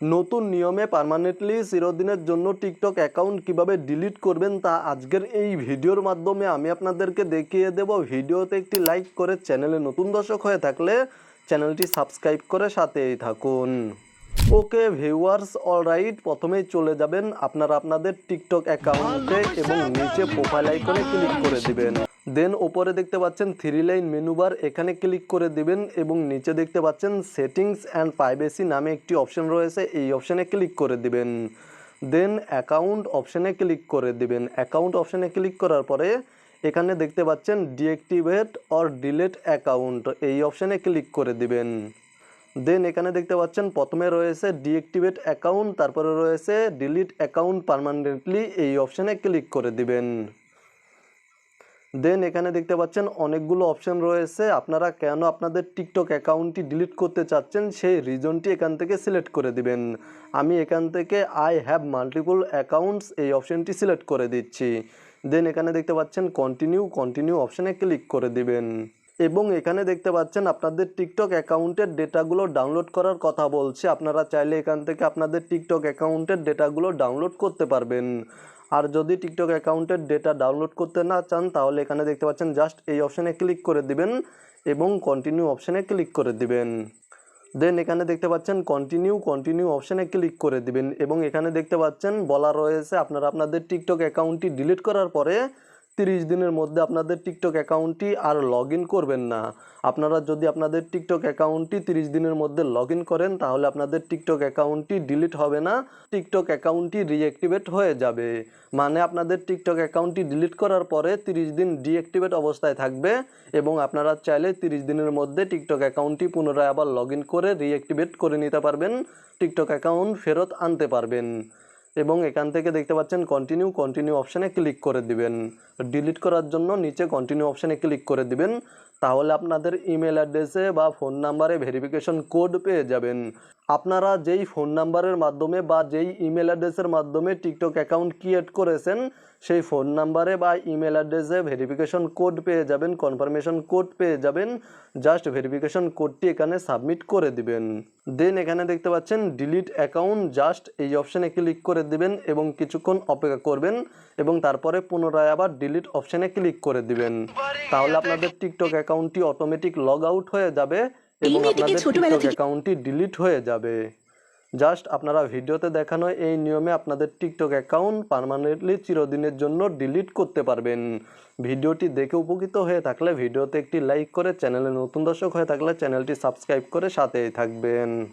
নতুন নিয়মে পার্মানেন্টলি চিরদিনের জন্য টিকটক অ্যাকাউন্ট কীভাবে ডিলিট করবেন তা আজকের এই ভিডিওর মাধ্যমে আমি আপনাদেরকে দেখিয়ে দেব। ভিডিওতে একটি লাইক করে চ্যানেলে নতুন দর্শক হয়ে থাকলে চ্যানেলটি সাবস্ক্রাইব করে সাথেই থাকুন। ওকে ভিউয়ার্স অলরাইট প্রথমেই চলে যাবেন। আপনারা আপনাদের টিকটক অ্যাকাউন্টে এবং নিচে প্রোফাইল আইকনে ক্লিক করে দিবেন। দেন ওপরে দেখতে পাচ্ছেন থ্রি লাইন মেনু বার এখানে ক্লিক করে দিবেন এবং নিচে দেখতে পাচ্ছেন সেটিংস অ্যান্ড প্রাইভেসি নামে একটি অপশন রয়েছে, এই অপশানে ক্লিক করে দিবেন। দেন অ্যাকাউন্ট অপশানে ক্লিক করে দিবেন। অ্যাকাউন্ট অপশানে ক্লিক করার পরে এখানে দেখতে পাচ্ছেন ডিঅ্যাক্টিভেট অর ডিলেট অ্যাকাউন্ট এই অপশানে ক্লিক করে দিবেন। দেন এখানে দেখতে পাচ্ছেন প্রথমে রয়েছে ডিঅ্যাক্টিভেট অ্যাকাউন্ট তারপরে রয়েছে ডিলিট অ্যাকাউন্ট পার্মানেন্টলি এই অপশানে ক্লিক করে দিবেন। দেন এখানে দেখতে পাচ্ছেন অনেকগুলো অপশন রয়েছে। আপনারা কেন আপনাদের টিকটক অ্যাকাউন্টটি ডিলিট করতে চাচ্ছেন, সেই রিজনটি এখান থেকে সিলেক্ট করে দিবেন। আমি এখান থেকে আই হ্যাভ মাল্টিপল অ্যাকাউন্টস এই অপশনটি সিলেক্ট করে দিচ্ছি। দেন এখানে দেখতে পাচ্ছেন কন্টিনিউ কন্টিনিউ অপশানে ক্লিক করে দিবেন। এবং এখানে দেখতে পাচ্ছেন আপনাদের টিকটক অ্যাকাউন্টের ডেটাগুলো ডাউনলোড করার কথা বলছে। আপনারা চাইলে এখান থেকে আপনাদের টিকটক অ্যাকাউন্টের ডেটাগুলো ডাউনলোড করতে পারবেন। আর যদি টিকটক অ্যাকাউন্টের ডেটা ডাউনলোড করতে না চান, তাহলে এখানে দেখতে পাচ্ছেন জাস্ট এই অপশানে ক্লিক করে দিবেন এবং কন্টিনিউ অপশানে ক্লিক করে দিবেন। দেন এখানে দেখতে পাচ্ছেন কন্টিনিউ কন্টিনিউ অপশানে ক্লিক করে দিবেন এবং এখানে দেখতে পাচ্ছেন বলা রয়েছে আপনারা আপনাদের টিকটক অ্যাকাউন্টটি ডিলিট করার পরে তিরিশ দিনের মধ্যে আপনাদের টিকটক অ্যাকাউন্টটি আর লগ করবেন না। আপনারা যদি আপনাদের টিকটক অ্যাকাউন্টটি তিরিশ দিনের মধ্যে লগ করেন, তাহলে আপনাদের টিকটক অ্যাকাউন্টটি ডিলিট হবে না, টিকটক অ্যাকাউন্টটি রিঅ্যাক্টিভেট হয়ে যাবে। মানে আপনাদের টিকটক অ্যাকাউন্টটি ডিলিট করার পরে তিরিশ দিন ডিঅ্যাক্টিভেট অবস্থায় থাকবে এবং আপনারা চাইলে তিরিশ দিনের মধ্যে টিকটক অ্যাকাউন্টটি পুনরায় আবার লগ করে রিঅ্যাক্টিভেট করে নিতে পারবেন, টিকটক অ্যাকাউন্ট ফেরত আনতে পারবেন। এবং এখান থেকে দেখতে পাচ্ছেন কন্টিনিউ কন্টিনিউ অপশানে ক্লিক করে দিবেন। ডিলিট করার জন্য নিচে কন্টিনিউ অপশানে ক্লিক করে দিবেন। তাহলে আপনাদের ইমেল অ্যাড্রেসে বা ফোন নাম্বারে ভেরিফিকেশন কোড পেয়ে যাবেন। আপনারা যেই ফোন নাম্বারের মাধ্যমে বা যেই ইমেল অ্যাড্রেসের মাধ্যমে টিকটক অ্যাকাউন্ট ক্রিয়েট করেছেন, সেই ফোন নাম্বারে বা ইমেল অ্যাড্রেসে ভেরিফিকেশন কোড পেয়ে যাবেন, কনফার্মেশন কোড পেয়ে যাবেন। জাস্ট ভেরিফিকেশন কোডটি এখানে সাবমিট করে দিবেন। দেন এখানে দেখতে পাচ্ছেন, ডিলিট অ্যাকাউন্ট, জাস্ট এই অপশানে ক্লিক করে দিবেন এবং কিছুক্ষণ অপেক্ষা করবেন এবং তারপরে পুনরায় আবার ডিলিট অপশানে ক্লিক করে দিবেন। তাহলে আপনাদের টিকটক অ্যাকাউন্টটি অটোমেটিক লগ আউট হয়ে যাবে। এবং আপনাদের ছোটবেলা টিকটক থেকে- অ্যাকাউন্টটি ডিলিট হয়ে যাবে। জাস্ট আপনারা ভিডিওতে দেখানো এই নিয়মে আপনাদের টিকটক অ্যাকাউন্ট পার্মানেন্টলি চিরদিনের জন্য ডিলিট করতে পারবেন। ভিডিওটি দেখে উপকৃত হয়ে থাকলে ভিডিওতে একটি লাইক করে চ্যানেলে নতুন দর্শক হয়ে থাকলে চ্যানেলটি সাবস্ক্রাইব করে সাথেই থাকবেন।